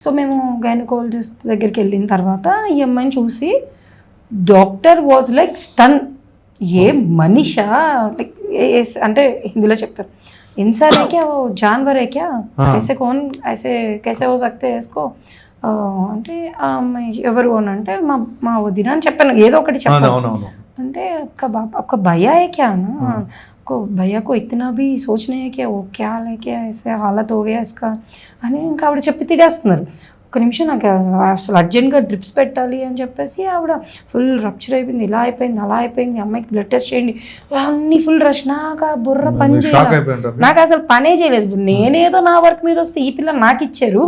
So మేము gynaecologist దగ్గరికి వెళ్ళిన తర్వాత ఈ అమ్మాయిని చూసి doctor was like stun A Manisha like అంటే హిందీలో చెప్పారు इंसान है क्या वो जानवर है क्या हाँ. ऐसे कौन ऐसे कैसे हो सकते हैं इसको ఆ, అంటే ఆ అమ్మాయి ఎవరు అని అంటే మా మా వదిన అని చెప్పాను ఏదో ఒకటి చెప్పాను అవునవును అంటే आपका बाप आपका भैया है क्या ना हाँ। को भैया को इतना भी सोचने है क्या वो क्या लेके ऐसे हालत हो गया इसका అని ఇంకా ఆవిడ చెప్పి తిడేస్తున్నారు ఒక నిమిషం నాకు అసలు అర్జెంట్గా డ్రిప్స్ పెట్టాలి అని చెప్పేసి ఆవిడ ఫుల్ రప్చర్ అయిపోయింది ఇలా అయిపోయింది అలా అయిపోయింది అమ్మాయికి బ్లడ్ టెస్ట్ చేయండి అన్ని ఫుల్ రష్ నాకు ఆ బుర్ర పని షాక్ చేయాలి అయిపోయింటారు నాకు అసలు పనే చేయలేదు నేనేదో నా వర్క్ మీద వస్తే ఈ పిల్ల నాకు ఇచ్చారు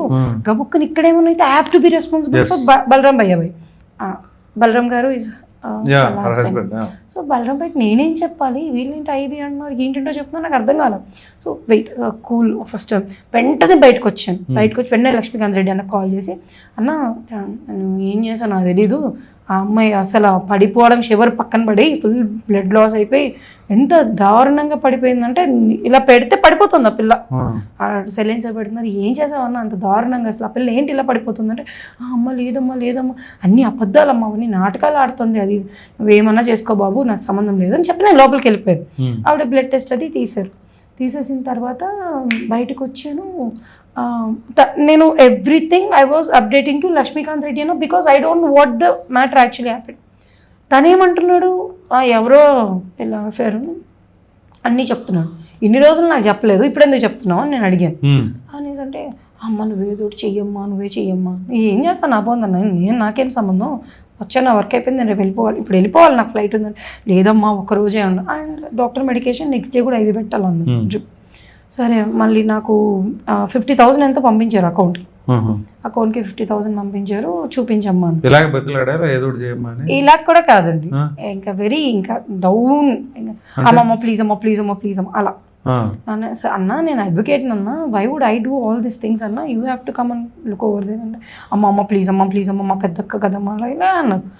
గబుక్కుని ఇక్కడేమన్నా అయితే have to be responsible Yes. For Balaram భయ్య భాయ్ బలరాం గారు is yeah her husband so Balaram బయట నేనేం చెప్పాలి? వీళ్ళేంటి ఐవి అంటున్నారు ఏంటంటో చెప్తున్నా నాకు అర్థం కాలేదు సో వెయిట్ కూల్ ఫస్ట్ వెంటనే బయటకు వచ్చాను. బయటకు వచ్చి వెంటనే లక్ష్మీకాంత్ రెడ్డి అన్న కాల్ చేసి అన్న నువ్వు ఏం చేసావు నాకు తెలీదు. ఆ అమ్మాయి అసలు పడిపోవడం షివర్ పక్కన పడి ఫుల్ బ్లడ్ లాస్ అయిపోయి ఎంత దారుణంగా పడిపోయిందంటే ఇలా పెడితే పడిపోతుంది ఆ పిల్ల. ఆ. సైలెన్సర్ పెడుతున్నారు ఏం చేసావన్నా అంత దారుణంగా అసలు ఆ పిల్ల ఏంటి ఇలా పడిపోతుందంటే "ఆ, అమ్మ లేదమ్మా లేదమ్మా అన్ని అబద్ధాలమ్మా అవన్నీ నాటకాలు ఆడుతుంది అది నువ్వేమన్నా చేసుకో బాబు నాకు సంబంధం లేదని చెప్పి నేను లోపలికి వెళ్ళిపోయాను. ఆవిడ బ్లడ్ టెస్ట్ అది తీశారు. తీసేసిన తర్వాత బయటకు వచ్చాను నేను everything I was updating to Lakshmikant Reddy అన్న because I don't what the matter actually happen తనేమంటున్నాడు? "ఆ, ఎవరో ఇలా అఫేర్ అన్నీ చెప్తున్నాడు ఇన్ని రోజులు నాకు చెప్పలేదు ఇప్పుడు ఎందుకు చెప్తున్నావు? అని నేను అడిగాను. అనేదంటే అమ్మ నువ్వే ఒకటి చెయ్యమ్మా నువ్వే చెయ్యమ్మా. ఏం చేస్తాను నా పోందన్న నేను నాకేం సంబంధం? వచ్చాను నా వర్క్ అయిపోయింది నేను రేపు వెళ్ళిపోవాలి. ఇప్పుడు వెళ్ళిపోవాలి నాకు ఫ్లైట్ ఉందని లేదమ్మా ఒక రోజే అన్న and doctor medication next day కూడా ఐవి పెట్టాలన్న Hmm. సరే మళ్ళీ నాకు ఫిఫ్టీ థౌసండ్ ఎంతో పంపించారు అకౌంట్కి అకౌంట్కి ఫిఫ్టీ థౌసండ్ పంపించారు చూపించమ్మా అని. ఇలాగ బతిలాడారా? ఏదో ఒకటి చేయమని ఇలా కూడా కాదండి. ఇంకా వెరీ ఇంకా డౌన్ ఇంకా అమ్మమ్మ ప్లీజ్ అమ్మ ప్లీజ్ అమ్మ ప్లీజ్ అమ్మ అలా. ఆ, అన్న "స- అన్న నేను అడ్వకేట్ అన్న why would I do all this things అన్న you have to come and look over this అంటే అమ్మ అమ్మ ప్లీజ్ అమ్మ ప్లీజ్ అమ్మ మా పెద్దక్క కదమ్మ అలా ఇలా అన్నారు